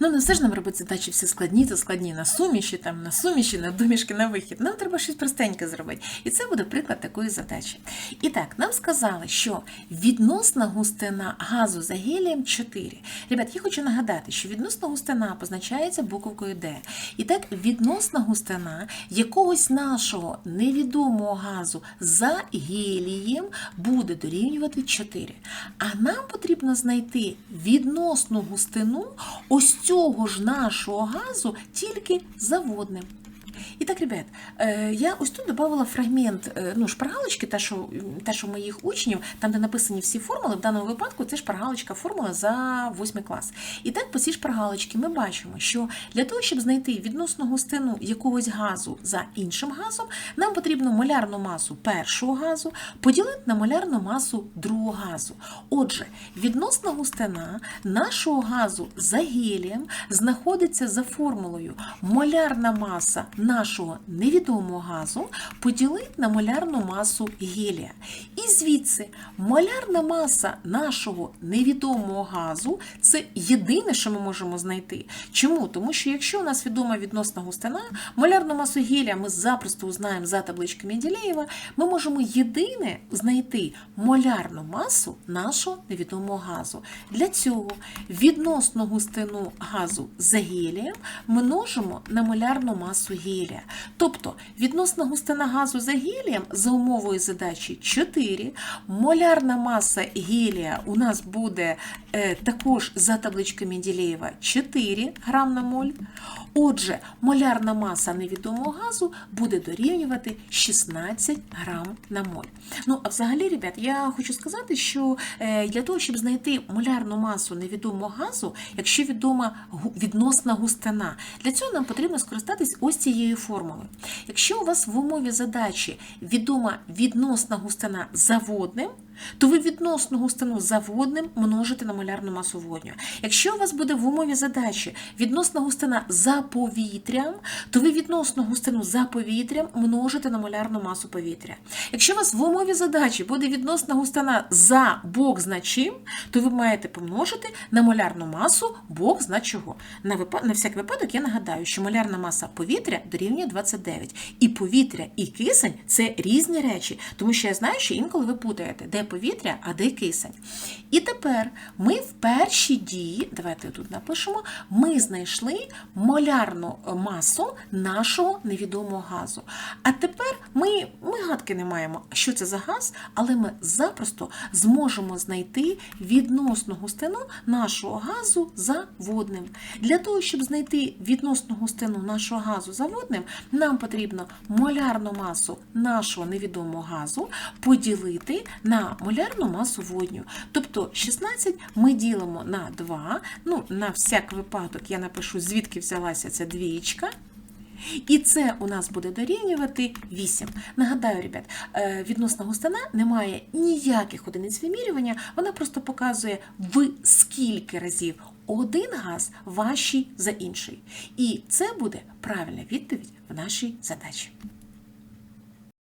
Ну, не все ж нам робити задачі всі складні, то складні на суміші, там, на суміші, на домішки, на вихід. Нам треба щось простеньке зробити. І це буде приклад такої задачі. І так, нам сказали, що відносна густина газу за гелієм 4. Ребят, я хочу нагадати, що відносна густина позначається буковкою D. І так, відносна густина якогось нашого невідомого газу за гелієм буде дорівнювати 4. А нам потрібно знайти відносну густину ось цього ж нашого газу тільки за водним. І так, ребят, е, я ось тут додавала фрагмент е, ну, шпаргалочки, та що, що моїх учнів, там, де написані всі формули, в даному випадку це шпаргалочка формула за 8 клас. І так, по цій шпаргалочці ми бачимо, що для того, щоб знайти відносну густину якогось газу за іншим газом, нам потрібно молярну масу першого газу поділити на молярну масу другого газу. Отже, відносна густина нашого газу за гелієм знаходиться за формулою молярна маса нашого невідомого газу поділити на молярну масу гелія. Звідси молярна маса нашого невідомого газу це єдине, що ми можемо знайти. Чому? Тому що якщо у нас відома відносна густина, молярну масу гелія ми запросто узнаємо за табличкою Менделєєва, ми можемо єдине знайти молярну масу нашого невідомого газу. Для цього відносну густину газу за гелієм множимо на молярну масу гелія. Тобто відносна густина газу за гелієм за умовою задачі 4, молярна маса гелія у нас буде е, також за табличкою Менделєєва 4 грам на моль. Отже, молярна маса невідомого газу буде дорівнювати 16 грам на моль. Ну, а взагалі, ребят, я хочу сказати, що е, для того, щоб знайти молярну масу невідомого газу, якщо відома відносна густина, для цього нам потрібно скористатись ось цією формулою. Якщо у вас в умові задачі відома відносна густина за водним, то ви відносну густину за водним множите на молярну масу водню. Якщо у вас буде в умові задачі відносна густина за повітрям, то ви відносну густину за повітрям множите на молярну масу повітря. Якщо у вас в умові задачі буде відносна густина за Бог зна чим, то ви маєте помножити на молярну масу Бог зна чого. На, випа- на всяк випадок я нагадаю, що молярна маса повітря дорівнює 29. І повітря, і кисень це різні речі, тому що я знаю, що інколи ви путаєте, де повітря, а де кисень. І тепер ми в першій дії, давайте тут напишемо, ми знайшли молярну масу нашого невідомого газу. А тепер ми, ми гадки не маємо, що це за газ, але ми запросто зможемо знайти відносну густину нашого газу за водним. Для того, щоб знайти відносну густину нашого газу за водним, нам потрібно молярну масу нашого невідомого газу поділити на молярну масу водню. Тобто 16 ми ділимо на 2. Ну, на всяк випадок я напишу, звідки взялася ця двієчка. І це у нас буде дорівнювати 8. Нагадаю, ребят, е, відносна густина не має ніяких одиниць вимірювання, вона просто показує в скільки разів один газ важчий за інший. І це буде правильна відповідь в нашій задачі.